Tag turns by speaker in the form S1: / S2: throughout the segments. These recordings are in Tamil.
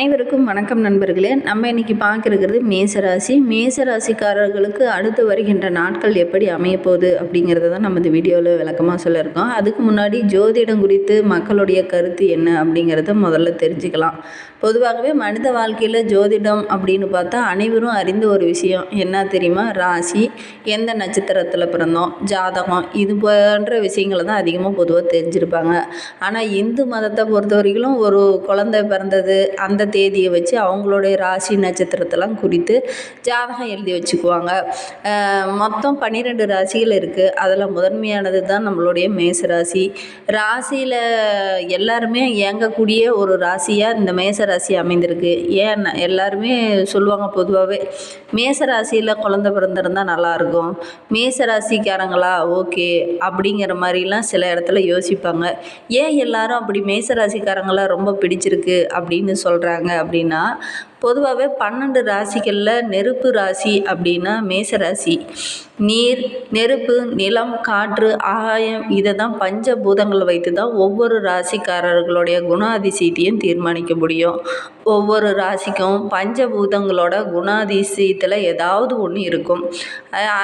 S1: அனைவருக்கும் வணக்கம் நண்பர்களே. நம்ம இன்னைக்கு பார்க்குறது மேசராசி. மேசராசிக்காரர்களுக்கு அடுத்து வருகின்ற நாட்கள் எப்படி அமையப்போகுது அப்படிங்கிறத தான் நம்ம இந்த வீடியோவில் விளக்கமாக சொல்லியிருக்கோம். அதுக்கு முன்னாடி ஜோதிடம் குறித்து மக்களுடைய கருத்து என்ன அப்படிங்கிறத முதல்ல தெரிஞ்சுக்கலாம். பொதுவாகவே மனித வாழ்க்கையில் ஜோதிடம் அப்படின்னு பார்த்தா அனைவரும் அறிந்த ஒரு விஷயம் என்ன தெரியுமா? ராசி. எந்த நட்சத்திரத்தில் பிறந்தோம்? ஜாதகம். இது போன்ற விஷயங்களை தான் அதிகமாக பொதுவாக தெரிஞ்சிருப்பாங்க. ஆனால் இந்து மதத்தை பொறுத்த வரைக்கும் ஒரு குழந்தை பிறந்தது அந்த தேதியை வச்சு அவங்களுடைய ராசி நட்சத்திரத்தெல்லாம் குறித்து ஜாதகம் எழுதி வச்சுக்குவாங்க. மொத்தம் பன்னிரெண்டு ராசிகள் இருக்குது அதில் முதன்மையானது தான் நம்மளுடைய மேச ராசி. ராசியில் எல்லாருமே இயங்கக்கூடிய ஒரு ராசியாக இந்த மேச ராசி அமைந்திருக்கு. ஏன் எல்லாருமே சொல்லுவாங்க பொதுவாகவே மேச ராசியில் குழந்த பிறந்திருந்தா நல்லாயிருக்கும் மேச ராசிக்காரங்களா ஓகே அப்படிங்கிற மாதிரிலாம் சில இடத்துல யோசிப்பாங்க. ஏன் எல்லாரும் அப்படி மேச ராசிக்காரங்களா ரொம்ப பிடிச்சிருக்கு அப்படின்னு சொல்கிறாங்க அப்படின்னா பொதுவாகவே பன்னெண்டு ராசிகளில் நெருப்பு ராசி அப்படின்னா மேச ராசி. நீர் நெருப்பு நிலம் காற்று ஆகாயம் இதை தான் பஞ்சபூதங்களை வைத்து தான் ஒவ்வொரு ராசிக்காரர்களுடைய குணாதிசயத்தையும் தீர்மானிக்க முடியும். ஒவ்வொரு ராசிக்கும் பஞ்சபூதங்களோட குணாதிசயத்தில் ஏதாவது ஒன்று இருக்கும்.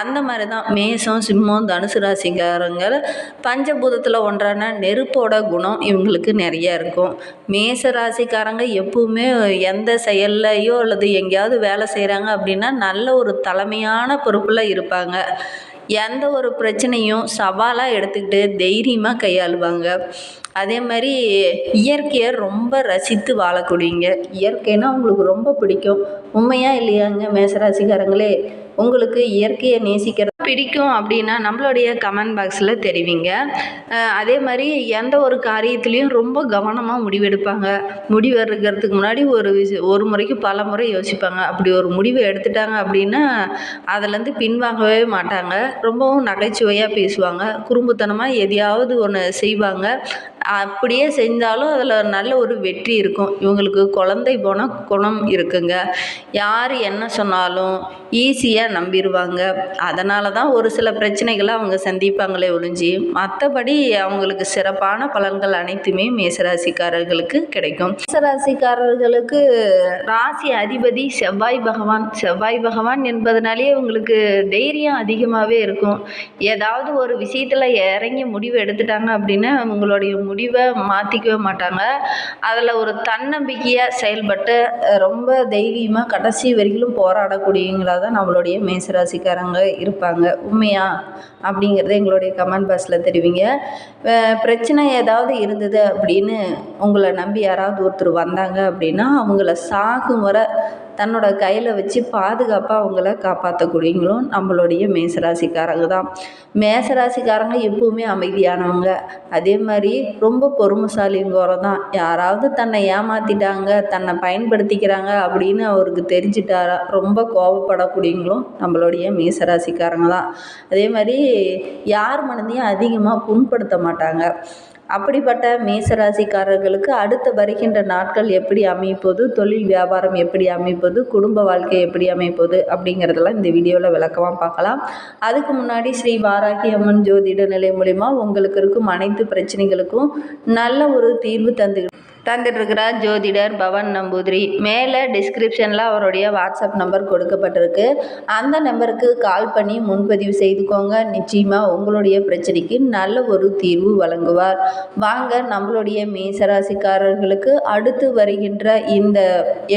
S1: அந்த மாதிரி தான் மேசம் சிம்மம் தனுசு ராசிக்காரங்க பஞ்சபூதத்தில் ஒன்றான நெருப்போட குணம் இவங்களுக்கு நிறையா இருக்கும். மேச ராசிக்காரங்க எப்பவுமே எந்த செயல்லையோ அல்லது எங்கேயாவது வேலை செய்கிறாங்க அப்படின்னா நல்ல ஒரு தலைமையான பொறுப்பில் இருப்பாங்க. எந்த ஒரு பிரச்சனையும் சவாலாக எடுத்துக்கிட்டு தைரியமாக கையாளுவாங்க. அதே மாதிரி இயற்கையை ரொம்ப ரசித்து வாழக்கூடியங்க இயற்கைனா உங்களுக்கு ரொம்ப பிடிக்கும். உண்மையா இல்லையாங்க மேசராசிக்காரங்களே? உங்களுக்கு இயற்கையை நேசிக்கிற பிடிக்கும் அப்படின்னா நம்மளுடைய கமெண்ட் பாக்ஸில் தெரிவிங்க. அதே மாதிரி எந்த ஒரு காரியத்துலேயும் ரொம்ப கவனமாக முடிவெடுப்பாங்க. முடிவு எடுக்கிறதுக்கு முன்னாடி ஒரு விஷ ஒரு முறைக்கு பல முறை யோசிப்பாங்க. அப்படி ஒரு முடிவு எடுத்துட்டாங்க அப்படின்னா அதுலேருந்து பின்வாங்கவே மாட்டாங்க. ரொம்பவும் நகைச்சுவையாக பேசுவாங்க. குறும்புத்தனமாக எதையாவது ஒன்று செய்வாங்க. அப்படியே செஞ்சாலும் அதில் நல்ல ஒரு வெற்றி இருக்கும். இவங்களுக்கு குழந்தை போன குணம் இருக்குங்க. யார் என்ன சொன்னாலும் ஈஸியாக நம்பிடுவாங்க அதனால தான் ஒரு சில பிரச்சனைகளை அவங்க சந்திப்பாங்களே ஒழிஞ்சு மற்றபடி அவங்களுக்கு சிறப்பான பலன்கள் அனைத்துமே மேசராசிக்காரர்களுக்கு கிடைக்கும். மேசராசிக்காரர்களுக்கு ராசி அதிபதி செவ்வாய் பகவான். செவ்வாய் பகவான் என்பதனாலே உங்களுக்கு தைரியம் அதிகமாகவே இருக்கும். ஏதாவது ஒரு விஷயத்தில் இறங்கி முடிவு எடுத்துட்டாங்க அப்படின்னா அவங்களுடைய முடிவை மாற்றிக்கவே மாட்டாங்க. அதில் ஒரு தன்னம்பிக்கையாக செயல்பட்டு ரொம்ப தைரியமாக கடைசி வரைக்கும் போராடக்கூடியவங்களாக தான் நம்மளுடைய மேசராசிக்காரங்க இருப்பாங்க. உண்மையா? அப்படிங்கிறத எங்களுடைய கமெண்ட் பாக்ஸில் தெரிவிங்க. பிரச்சனை ஏதாவது இருந்தது அப்படின்னு உங்களை நம்பி யாராவது ஒருத்தர் வந்தாங்க அப்படின்னா அவங்கள சாகும் வர தன்னோட கையில் வச்சு பாதுகாப்பாக அவங்கள காப்பாற்றக்கூடியவங்களும் நம்மளுடைய மேசராசிக்காரங்க தான். மேசராசிக்காரங்க எப்பவுமே அமைதியானவங்க. அதே மாதிரி ரொம்ப பொறுமைசாலிங்கோரம் தான். யாராவது தன்னை ஏமாற்றிட்டாங்க தன்னை பயன்படுத்திக்கிறாங்க அப்படின்னு அவருக்கு தெரிஞ்சிட்டாரா ரொம்ப கோவப்படக்கூடியவங்களும் நம்மளுடைய மேசராசிக்காரங்க தான். அதே மாதிரி யார் மனதையும் அதிகமாக புண்படுத்த மாட்டாங்க. அப்படிப்பட்ட மேசராசிக்காரர்களுக்கு அடுத்து வருகின்ற நாட்கள் எப்படி அமைப்பது தொழில் வியாபாரம் எப்படி அமைப்போது குடும்ப வாழ்க்கை எப்படி அமைப்போது அப்படிங்கிறதெல்லாம் இந்த வீடியோவில் விளக்கமாக பார்க்கலாம். அதுக்கு முன்னாடி ஸ்ரீ வாராகி அம்மன் ஜோதிட நிலை மூலிமா உங்களுக்கு இருக்கும் அனைத்து பிரச்சனைகளுக்கும் நல்ல ஒரு தீர்வு தந்து தந்துட்டுருக்கிறார் ஜோதிடர் பவன் நம்பூதிரி. மேலே டிஸ்கிரிப்ஷனில் அவருடைய வாட்ஸ்அப் நம்பர் கொடுக்கப்பட்டிருக்கு. அந்த நம்பருக்கு கால் பண்ணி முன்பதிவு செய்துக்கோங்க. நிச்சயமாக உங்களுடைய பிரச்சனைக்கு நல்ல ஒரு தீர்வு வழங்குவார். வாங்க நம்மளுடைய மேசராசிக்காரர்களுக்கு அடுத்து வருகின்ற இந்த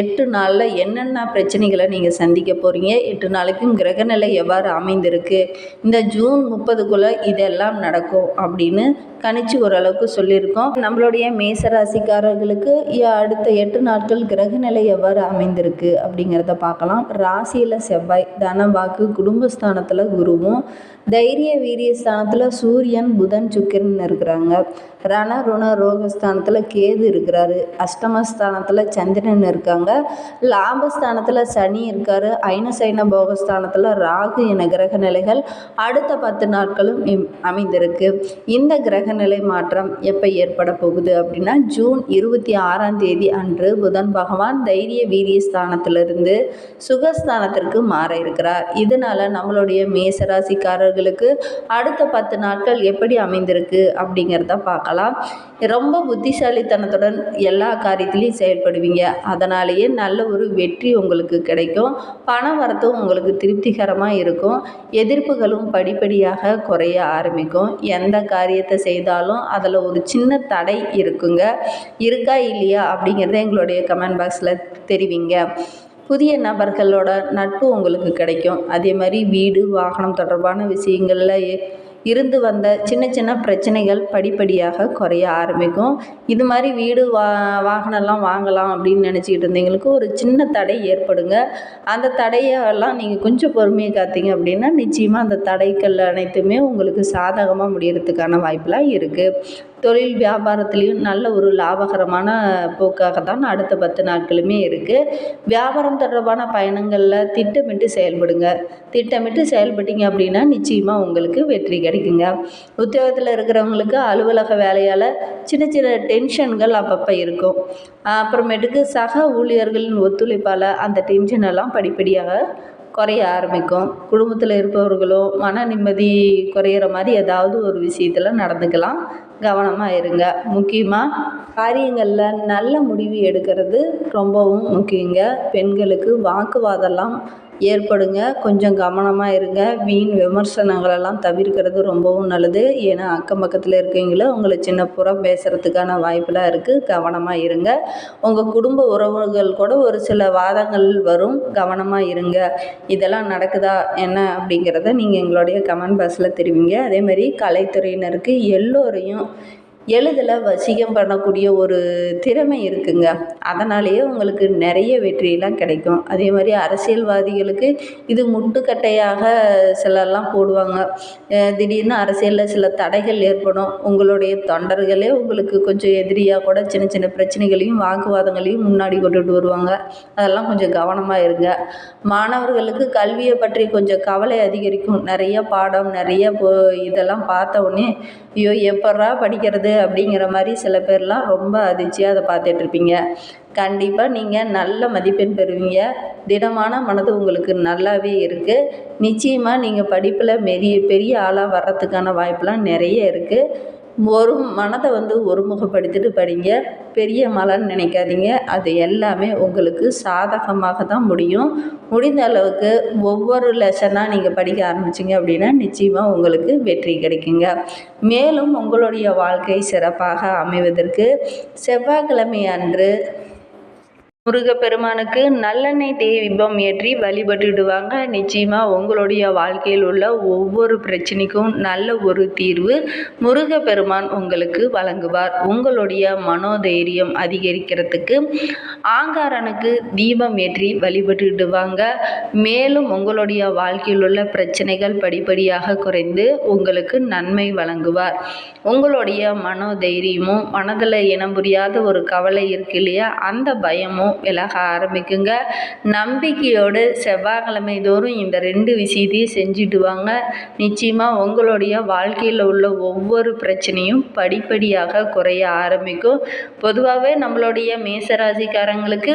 S1: எட்டு நாளில் என்னென்ன பிரச்சனைகளை நீங்கள் சந்திக்க போகிறீங்க எட்டு நாளைக்கும் கிரகநிலை எவ்வாறு அமைந்திருக்கு? இந்த ஜூன் முப்பதுக்குள்ளே இதெல்லாம் நடக்கும் அப்படின்னு கணிச்சு ஓரளவுக்கு சொல்லியிருக்கோம். நம்மளுடைய மேசராசிக்காரர்களுக்கு அடுத்த எட்டு நாட்கள் கிரகநிலை எவ்வாறு அமைந்திருக்கு? அப்படிங்கிறத பார்க்கலாம். ராசியில் செவ்வாய் தன வாக்கு குடும்பஸ்தானத்தில் குருவும் தைரிய வீரிய ஸ்தானத்தில் சூரியன் புதன் சுக்கிரன் இருக்கிறாங்க. ரண ருண ரோகஸ்தானத்தில் கேது இருக்கிறாரு. அஷ்டமஸ்தானத்தில் சந்திரன் இருக்காங்க. லாபஸ்தானத்தில் சனி இருக்காரு. ஐனசைன போகஸ்தானத்தில் ராகு என கிரக நிலைகள் அடுத்த பத்து நாட்களும் இம்- அமைந்திருக்கு. இந்த கிரக நிலை மாற்றம் எப்போ ஏற்பட போகுது அப்படின்னா ஜூன் இருபத்தி ஆறாம் தேதி அன்று புதன் பகவான் தைரிய வீரிய ஸ்தானத்திலிருந்து சுகஸ்தானத்திற்கு மாற இருக்கிறார். இதனால் நம்மளுடைய நண்பர்களுக்கு அடுத்த பத்து நாட்கள் எப்படி அமைந்திருக்கு அப்படிங்கிறத பார்க்கலாம். ரொம்ப புத்திசாலித்தனத்துடன் எல்லா காரியத்திலையும் செயல்படுவீங்க. அதனாலேயே நல்ல ஒரு வெற்றி உங்களுக்கு கிடைக்கும். பண வரத்தும் உங்களுக்கு திருப்திகரமாக இருக்கும். எதிர்ப்புகளும் படிப்படியாக குறைய ஆரம்பிக்கும். எந்த காரியத்தை செய்தாலும் அதில் ஒரு சின்ன தடை இருக்குங்க. இருக்கா இல்லையா அப்படிங்கிறத எங்களுடைய கமெண்ட் பாக்ஸில் தெரிவிங்க. புதிய நபர்களோட நட்பு உங்களுக்கு கிடைக்கும். அதே மாதிரி வீடு வாகனம் தொடர்பான விஷயங்களில் இருந்து வந்த சின்ன சின்ன பிரச்சனைகள் படிப்படியாக குறைய ஆரம்பிக்கும். இது மாதிரி வீடு வா வாகனம்லாம் வாங்கலாம் அப்படின்னு நினச்சிக்கிட்டு இருந்தீங்களுக்கு ஒரு சின்ன தடை ஏற்படுங்க. அந்த தடையெல்லாம் நீங்கள் கொஞ்சம் பொறுமையை காத்தீங்க அப்படின்னா நிச்சயமாக அந்த தடைகள் அனைத்துமே உங்களுக்கு சாதகமாக முடியறதுக்கான வாய்ப்பெலாம் இருக்குது தொழில் வியாபாரத்துலேயும் நல்ல ஒரு லாபகரமான போக்காக தான் அடுத்த பத்து நாட்களுமே இருக்குது வியாபாரம் தொடர்பான பயணங்களில் திட்டமிட்டு செயல்படுங்க. திட்டமிட்டு செயல்பட்டீங்க அப்படின்னா நிச்சயமாக உங்களுக்கு வெற்றி கிடைக்குங்க. உத்தியோகத்தில் இருக்கிறவங்களுக்கு அலுவலக வேலையால் சின்ன சின்ன டென்ஷன்கள் அப்பப்போ இருக்கும். அப்புறமேட்டுக்கு சக ஊழியர்களின் ஒத்துழைப்பால் அந்த டென்ஷன் எல்லாம் படிப்படியாக குறைய ஆரம்பிக்கும். குடும்பத்தில் இருப்பவர்களும் மன நிம்மதி குறையிற மாதிரி ஏதாவது ஒரு விஷயத்தில் நடந்துக்கலாம். கவனமாக இருங்க. முக்கியமாக காரியங்களில் நல்ல முடிவு எடுக்கிறது ரொம்பவும் முக்கியங்க. பெண்களுக்கு வாக்குவாதம்லாம் ஏற்படுங்க. கொஞ்சம் கவனமாக இருங்க. வீண் விமர்சனங்களெல்லாம் தவிர்க்கிறது ரொம்பவும் நல்லது. ஏன்னா அக்கம் பக்கத்தில் இருக்கீங்களோ உங்களை சின்ன புறம் பேசுகிறதுக்கான வாய்ப்பெலாம் இருக்குது கவனமாக இருங்க. உங்கள் குடும்ப உறவுகள் கூட ஒரு சில வாதங்கள் வரும். கவனமாக இருங்க. இதெல்லாம் நடக்குதா? என்ன? அப்படிங்கிறத நீங்கள் எங்களுடைய கமெண்ட் பாக்ஸில் தெரிவிங்க. அதேமாதிரி கலைத்துறையினருக்கு எல்லோரையும் எளிதில் வசியம் பண்ணக்கூடிய ஒரு திறமை இருக்குங்க. அதனாலேயே உங்களுக்கு நிறைய வெற்றியெல்லாம் கிடைக்கும். அதே மாதிரி அரசியல்வாதிகளுக்கு இது முட்டுக்கட்டையாக சிலர்லாம் போடுவாங்க. திடீர்னு அரசியலில் சில தடைகள் ஏற்படும். உங்களுடைய தொண்டர்களே உங்களுக்கு கொஞ்சம் எதிரியாக கூட சின்ன சின்ன பிரச்சனைகளையும் வாக்குவாதங்களையும் முன்னாடி கொண்டுட்டு வருவாங்க. அதெல்லாம் கொஞ்சம் கவனமாக இருங்க. மாணவர்களுக்கு கல்வியை பற்றி கொஞ்சம் கவலை அதிகரிக்கும். நிறைய பாடம் நிறைய போ இதெல்லாம் பார்த்த உடனே ஐயோ எப்பட்றா படிக்கிறது? அப்படிங்கிற மாதிரி சில பேர்லாம் ரொம்ப அதிர்ச்சியாக அதை பார்த்துட்ருப்பீங்க கண்டிப்பாக நீங்கள் நல்ல மதிப்பெண் பெறுவீங்க. திடமான மனது உங்களுக்கு நல்லாவே இருக்குது நிச்சயமாக நீங்கள் படிப்பில் மெரிய பெரிய ஆளாக வர்றதுக்கான வாய்ப்பெலாம் நிறைய இருக்குது ஒரு மனதை வந்து ஒருமுகப்படுத்திட்டு படிங்க. பெரிய மலைன்னு நினைக்காதீங்க. அது எல்லாமே உங்களுக்கு சாதகமாக தான் முடியும். முடிந்த அளவுக்கு ஒவ்வொரு லெசனாக நீங்கள் படிக்க ஆரம்பிச்சிங்க அப்படின்னா நிச்சயமாக உங்களுக்கு வெற்றி கிடைக்குங்க. மேலும் உங்களுடைய வாழ்க்கை சிறப்பாக அமைவதற்கு செவ்வாய்க்கிழமை அன்று முருகப்பெருமானுக்கு நல்லெண்ணெய் தீபம் ஏற்றி வழிபட்டுடுவாங்க. நிச்சயமாக உங்களுடைய வாழ்க்கையில் உள்ள ஒவ்வொரு பிரச்சனைக்கும் நல்ல ஒரு தீர்வு முருகப்பெருமான் உங்களுக்கு வழங்குவார். உங்களுடைய மனோதைரியம் அதிகரிக்கிறதுக்கு ஆங்காரனுக்கு தீபம் ஏற்றி வழிபட்டுடுவாங்க. மேலும் உங்களுடைய வாழ்க்கையில் உள்ள பிரச்சனைகள் படிப்படியாக குறைந்து உங்களுக்கு நன்மை வழங்குவார். உங்களுடைய மனோதைரியமும் மனதில் இனம் புரியாத ஒரு கவலை இருக்கு இல்லையா? அந்த பயமும் விலக ஆரம்பிக்குங்க. நம்பிக்கையோடு செவ்வாய்க்கிழமை தோறும் இந்த ரெண்டு விஷயத்தையும் செஞ்சுட்டு வாங்க. நிச்சயமாக உங்களுடைய வாழ்க்கையில் உள்ள ஒவ்வொரு பிரச்சனையும் படிப்படியாக குறைய ஆரம்பிக்கும். பொதுவாகவே நம்மளுடைய மேசராசிக்காரங்களுக்கு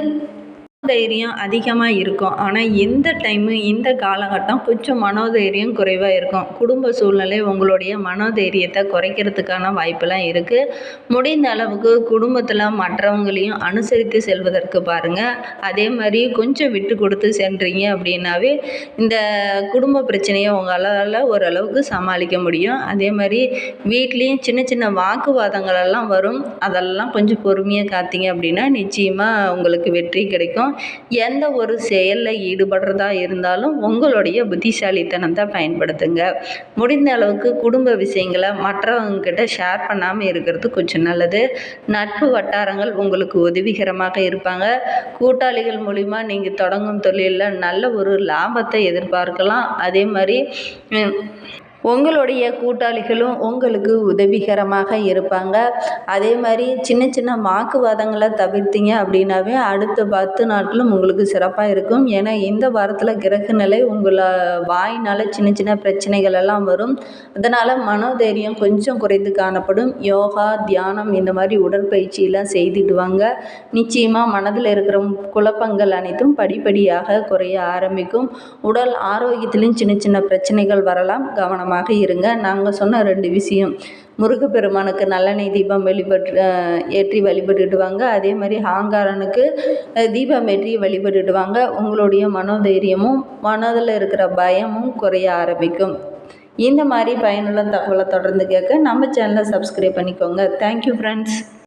S1: தைரியம் அதிகமாக இருக்கும். ஆனால் இந்த டைமு இந்த காலகட்டம் கொஞ்சம் மனோதைரியம் குறைவாக இருக்கும். குடும்ப சூழ்நிலை உங்களுடைய மனோதைரியத்தை குறைக்கிறதுக்கான வாய்ப்பெல்லாம் இருக்குது முடிந்த அளவுக்கு குடும்பத்தில் மற்றவங்களையும் அனுசரித்து செல்வதற்கு பாருங்கள் அதே மாதிரி கொஞ்சம் விட்டு கொடுத்து சென்றீங்க அப்படின்னாவே இந்த குடும்ப பிரச்சனையை உங்களால் ஓரளவுக்கு சமாளிக்க முடியும். அதே மாதிரி வீட்லேயும் சின்ன சின்ன வாக்குவாதங்கள் எல்லாம் வரும். அதெல்லாம் கொஞ்சம் பொறுமையாக காத்தீங்க அப்படின்னா நிச்சயமாக உங்களுக்கு வெற்றி கிடைக்கும். எந்த ஒரு செயலில் ஈடுபடுறதா இருந்தாலும் உங்களுடைய புத்திசாலித்தனத்தை பயன்படுத்துங்க. முடிந்த அளவுக்கு குடும்ப விஷயங்களை மற்றவங்கக்கிட்ட ஷேர் பண்ணாமல் இருக்கிறது கொஞ்சம் நல்லது. நட்பு வட்டாரங்கள் உங்களுக்கு உதவிகரமாக இருப்பாங்க. கூட்டாளிகள் மூலிமா நீங்கள் தொடங்கும் தொழிலில் நல்ல ஒரு லாபத்தை எதிர்பார்க்கலாம். அதே மாதிரி உங்களுடைய கூட்டாளிகளும் உங்களுக்கு உதவிகரமாக இருப்பாங்க. அதே மாதிரி சின்ன சின்ன வாக்குவாதங்களை தவிர்த்தீங்க அப்படின்னாவே அடுத்த பத்து நாட்களும் உங்களுக்கு சிறப்பாக இருக்கும். ஏன்னா இந்த வாரத்தில் கிரக நிலை உங்களை வாயினால் சின்ன சின்ன பிரச்சனைகள் எல்லாம் வரும். அதனால் மனோதைரியம் கொஞ்சம் குறைந்து காணப்படும். யோகா தியானம் இந்த மாதிரி உடற்பயிற்சியெல்லாம் செய்துட்டு வாங்க. நிச்சயமாக மனதில் இருக்கிற குழப்பங்கள் அனைத்தும் படிப்படியாக குறைய ஆரம்பிக்கும். உடல் ஆரோக்கியத்திலும் சின்ன சின்ன பிரச்சனைகள் வரலாம். கவனமாக இருங்க. நாங்கள் சொன்ன ரெண்டு விஷயம் முருகப்பெருமானுக்கு நல்லெண்ணெய் தீபம் வழிபட்டு ஏற்றி வழிபட்டுட்டு வாங்க அதே மாதிரி ஆங்காரனுக்கு தீபம் ஏற்றி வழிபட்டுட்டு வாங்க உங்களுடைய மனோதைரியமும் மனதில் இருக்கிற பயமும் குறைய ஆரம்பிக்கும். இந்த மாதிரி பயனுள்ள தகவலை தொடர்ந்து கேட்க நம்ம சேனலை சப்ஸ்கிரைப் பண்ணிக்கோங்க. Thank you friends